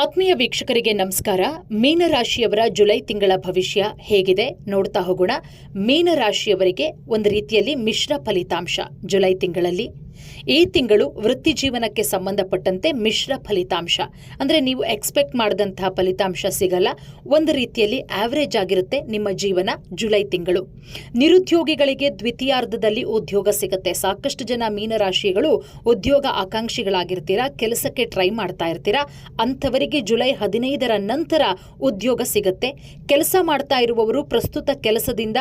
ಆತ್ಮೀಯ ವೀಕ್ಷಕರಿಗೆ ನಮಸ್ಕಾರ. ಮೀನರಾಶಿಯವರ ಜುಲೈ ತಿಂಗಳ ಭವಿಷ್ಯ ಹೇಗಿದೆ ನೋಡ್ತಾ ಹೋಗೋಣ. ಮೀನರಾಶಿಯವರಿಗೆ ಒಂದು ರೀತಿಯಲ್ಲಿ ಮಿಶ್ರ ಫಲಿತಾಂಶ ಜುಲೈ ತಿಂಗಳಲ್ಲಿ ಈ ತಿಂಗಳು ವೃತ್ತಿ ಜೀವನಕ್ಕೆ ಸಂಬಂಧಪಟ್ಟಂತೆ ಮಿಶ್ರ ಫಲಿತಾಂಶ. ಅಂದರೆ ನೀವು ಎಕ್ಸ್ಪೆಕ್ಟ್ ಮಾಡಿದಂತಹ ಫಲಿತಾಂಶ ಸಿಗಲ್ಲ. ಒಂದು ರೀತಿಯಲ್ಲಿ ಆವರೇಜ್ ಆಗಿರುತ್ತೆ ನಿಮ್ಮ ಜೀವನ ಜುಲೈ ತಿಂಗಳು. ನಿರುದ್ಯೋಗಿಗಳಿಗೆ ದ್ವಿತೀಯಾರ್ಧದಲ್ಲಿ ಉದ್ಯೋಗ ಸಿಗುತ್ತೆ. ಸಾಕಷ್ಟು ಜನ ಮೀನರಾಶಿಗಳು ಉದ್ಯೋಗ ಆಕಾಂಕ್ಷಿಗಳಾಗಿರ್ತೀರಾ, ಕೆಲಸಕ್ಕೆ ಟ್ರೈ ಮಾಡ್ತಾ ಇರ್ತೀರಾ, ಅಂಥವರಿಗೆ ಜುಲೈ ಹದಿನೈದರ ನಂತರ ಉದ್ಯೋಗ ಸಿಗುತ್ತೆ. ಕೆಲಸ ಮಾಡ್ತಾ ಇರುವವರು ಪ್ರಸ್ತುತ ಕೆಲಸದಿಂದ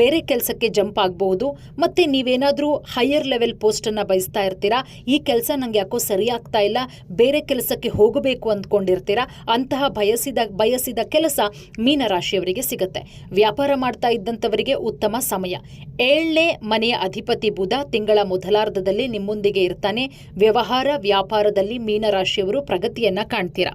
ಬೇರೆ ಕೆಲಸಕ್ಕೆ ಜಂಪ್ ಆಗಬಹುದು ಮತ್ತೆ ನೀವೇನಾದರೂ ಹೈಯರ್ ಲೆವೆಲ್ ಪೋಸ್ಟನ್ನು ಬಯಸ್ತಾ ಇರ್ತೀರಾ? ಈ ಕೆಲಸ ನಂಗೆ ಯಾಕೋ ಸರಿಯಾಗ್ತಾ ಇಲ್ಲ. ಬೇರೆ ಕೆಲಸಕ್ಕೆ ಹೋಗಬೇಕು ಅಂದ್ಕೊಂಡಿರ್ತೀರಾ? ಅಂತಹ ಬಯಸಿದ ಬಯಸಿದ ಕೆಲಸ ಮೀನರಾಶಿಯವರಿಗೆ ಸಿಗುತ್ತೆ. ವ್ಯಾಪಾರ ಮಾಡ್ತಾ ಇದ್ದಂಥವರಿಗೆ ಉತ್ತಮ ಸಮಯ. ಏಳನೇ ಮನೆಯ ಅಧಿಪತಿ ಬುಧ ತಿಂಗಳ ಮೊದಲಾರ್ಧದಲ್ಲಿ ನಿಮ್ಮೊಂದಿಗೆ ಇರ್ತಾನೆ. ವ್ಯವಹಾರ, ವ್ಯಾಪಾರದಲ್ಲಿ ಮೀನರಾಶಿಯವರು ಪ್ರಗತಿಯನ್ನ ಕಾಣ್ತೀರಾ?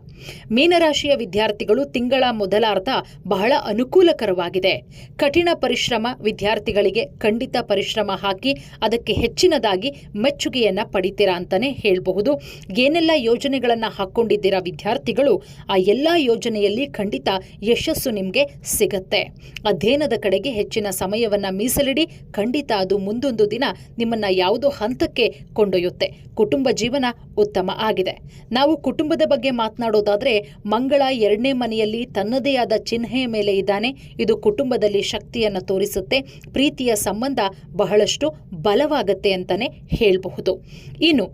ಮೀನರಾಶಿಯ ವಿದ್ಯಾರ್ಥಿಗಳು ತಿಂಗಳ ಮೊದಲಾರ್ಧ ಬಹಳ ಅನುಕೂಲಕರವಾಗಿದೆ. ಕಠಿಣ ಪರಿಶ್ರಮ ವಿದ್ಯಾರ್ಥಿಗಳಿಗೆ ಖಂಡಿತ ಪರಿಶ್ರಮ ಹಾಕಿ, ಅದಕ್ಕೆ ಹೆಚ್ಚಿನದಾಗಿ ಮೆಚ್ಚುಗೆಯನ್ನ ಪಡಿತೀರಾ ಅಂತಾನೆ ಹೇಳಬಹುದು. ಏನೆಲ್ಲ ಯೋಜನೆಗಳನ್ನ ಹಾಕೊಂಡಿದ್ದೀರಾ ವಿದ್ಯಾರ್ಥಿಗಳು? ಆ ಎಲ್ಲ ಯೋಜನೆಯಲ್ಲಿ ಖಂಡಿತ ಯಶಸ್ಸು ನಿಮಗೆ ಸಿಗತ್ತೆ. ಅಧ್ಯಯನದ ಕಡೆಗೆ ಹೆಚ್ಚಿನ ಸಮಯವನ್ನ ಮೀಸಲಿಡಿ. ಖಂಡಿತ ಅದು ಮುಂದೊಂದು ದಿನ ನಿಮ್ಮನ್ನ ಯಾವುದೋ ಹಂತಕ್ಕೆ ಕೊಂಡೊಯ್ಯುತ್ತೆ. ಕುಟುಂಬ ಜೀವನ ಉತ್ತಮ ಆಗಿದೆ. ನಾವು ಕುಟುಂಬದ ಬಗ್ಗೆ ಮಾತನಾಡೋದಾದ್ರೆ, ಮಂಗಳ ಎರಡನೇ ಮನೆಯಲ್ಲಿ ತನ್ನದೇ ಆದ ಚಿಹ್ನೆಯ ಮೇಲೆ ಇದ್ದಾನೆ. ಇದು ಕುಟುಂಬದಲ್ಲಿ ಶಕ್ತಿಯನ್ನು ತೋರಿಸುತ್ತೆ. ಪ್ರೀತಿಯ ಸಂಬಂಧ ಬಹಳಷ್ಟು ಬಲವಾಗತ್ತೆ ಅಂತಾನೆ ಹೇಳಬಹುದು ಇನ್ನು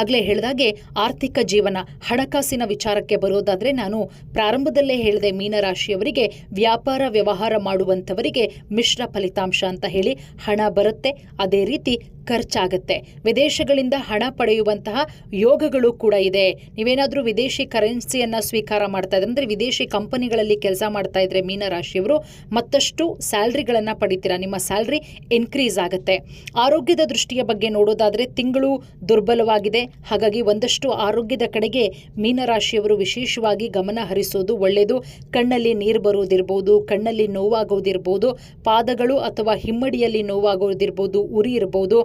ಆಗಲೇ ಹೇಳಿದಾಗೆ ಆರ್ಥಿಕ ಜೀವನ ಹಣಕಾಸಿನ ವಿಚಾರಕ್ಕೆ ಬರೋದಾದರೆ ನಾನು ಪ್ರಾರಂಭದಲ್ಲೇ ಹೇಳಿದೆ ಮೀನರಾಶಿಯವರಿಗೆ ವ್ಯಾಪಾರ ವ್ಯವಹಾರ ಮಾಡುವಂಥವರಿಗೆ ಮಿಶ್ರ ಫಲಿತಾಂಶ ಅಂತ ಹೇಳಿ ಹಣ ಬರುತ್ತೆ. ಅದೇ ರೀತಿ ಖರ್ಚಾಗತ್ತೆ. ವಿದೇಶಗಳಿಂದ ಹಣ ಪಡೆಯುವಂತಹ ಯೋಗಗಳು ಕೂಡ ಇದೆ. ನೀವೇನಾದರೂ ವಿದೇಶಿ ಕರೆನ್ಸಿಯನ್ನು ಸ್ವೀಕಾರ ಮಾಡ್ತಾ ಇದ್ರೆ, ಅಂದರೆ ವಿದೇಶಿ ಕಂಪನಿಗಳಲ್ಲಿ ಕೆಲಸ ಮಾಡ್ತಾ ಇದ್ರೆ ಮೀನರಾಶಿಯವರು ಮತ್ತಷ್ಟು ಸ್ಯಾಲ್ರಿಗಳನ್ನು ಪಡಿತೀರಾ? ನಿಮ್ಮ ಸ್ಯಾಲ್ರಿ ಇನ್ಕ್ರೀಸ್ ಆಗುತ್ತೆ. ಆರೋಗ್ಯದ ದೃಷ್ಟಿಯ ಬಗ್ಗೆ ನೋಡೋದಾದರೆ ತಿಂಗಳು ದುರ್ಬಲವಾಗಿದೆ. ಹಾಗಾಗಿ ಒಂದಷ್ಟು ಆರೋಗ್ಯದ ಕಡೆಗೆ ಮೀನರಾಶಿಯವರು ವಿಶೇಷವಾಗಿ ಗಮನ ಹರಿಸೋದು ಒಳ್ಳೆಯದು ಕಣ್ಣಲ್ಲಿ ನೀರು ಬರುವುದಿರ್ಬೋದು ಕಣ್ಣಲ್ಲಿ ನೋವಾಗೋದಿರ್ಬೋದು, ಪಾದಗಳು ಅಥವಾ ಹಿಮ್ಮಡಿಯಲ್ಲಿ ನೋವಾಗೋದಿರ್ಬೋದು, ಉರಿ ಇರ್ಬೋದು.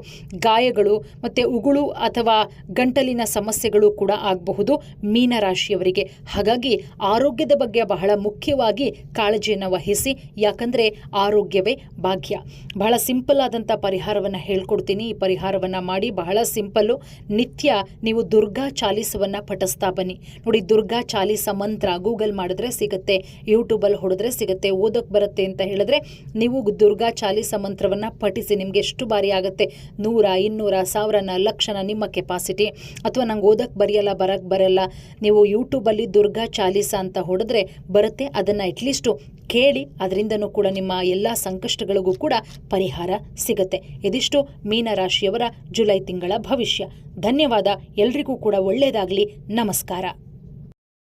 ಗಾಯಗಳು ಮತ್ತು ಉಗುಳು ಅಥವಾ ಗಂಟಲಿನ ಸಮಸ್ಯೆಗಳು ಕೂಡ ಆಗಬಹುದು ಮೀನರಾಶಿಯವರಿಗೆ. ಹಾಗಾಗಿ ಆರೋಗ್ಯದ ಬಗ್ಗೆ ಬಹಳ ಮುಖ್ಯವಾಗಿ ಕಾಳಜಿಯನ್ನು ವಹಿಸಿ, ಯಾಕಂದರೆ ಆರೋಗ್ಯವೇ ಭಾಗ್ಯ. ಬಹಳ ಸಿಂಪಲ್ ಆದಂಥ ಪರಿಹಾರವನ್ನು ಹೇಳ್ಕೊಡ್ತೀನಿ. ಈ ಪರಿಹಾರವನ್ನು ಮಾಡಿ ಬಹಳ ಸಿಂಪಲ್ಲು ನಿತ್ಯ ನೀವು ದುರ್ಗಾ ಚಾಲೀಸವನ್ನು ಪಠಿಸ್ತಾ ಬನ್ನಿ. ನೋಡಿ, ದುರ್ಗಾ ಚಾಲೀಸ ಮಂತ್ರ ಗೂಗಲ್ ಮಾಡಿದ್ರೆ ಸಿಗುತ್ತೆ, ಯೂಟ್ಯೂಬಲ್ಲಿ ಹೊಡೆದ್ರೆ ಸಿಗುತ್ತೆ ಓದಕ್ಕೆ ಬರುತ್ತೆ ಅಂತ ಹೇಳಿದ್ರೆ ನೀವು ದುರ್ಗಾ ಚಾಲೀಸ ಮಂತ್ರವನ್ನು ಪಠಿಸಿ ನಿಮಗೆ ಎಷ್ಟು ಬಾರಿ ಆಗುತ್ತೆ? ನೂರ, ಇನ್ನೂರ, ಸಾವಿರನ ಲಕ್ಷನ ನಿಮ್ಮ ಕೆಪಾಸಿಟಿ. ಅಥವಾ ನಂಗೆ ಓದಕ್ಕೆ ಬರೆಯಲ್ಲ ಬರಕ್ಕೆ ಬರಲ್ಲ. ನೀವು ಯೂಟ್ಯೂಬಲ್ಲಿ ದುರ್ಗಾ ಚಾಲೀಸ ಅಂತ ಹೊಡೆದ್ರೆ ಬರುತ್ತೆ. ಅದನ್ನು ಅಟ್ಲೀಸ್ಟು ಕೇಳಿ, ಅದರಿಂದನೂ ಕೂಡ ನಿಮ್ಮ ಎಲ್ಲ ಸಂಕಷ್ಟಗಳಿಗೂ ಕೂಡ ಪರಿಹಾರ ಸಿಗುತ್ತೆ. ಇದಿಷ್ಟು ಮೀನರಾಶಿಯವರ ಜುಲೈ ತಿಂಗಳ ಭವಿಷ್ಯ. ಧನ್ಯವಾದ. ಎಲ್ರಿಗೂ ಕೂಡ ಒಳ್ಳೆಯದಾಗಲಿ ನಮಸ್ಕಾರ.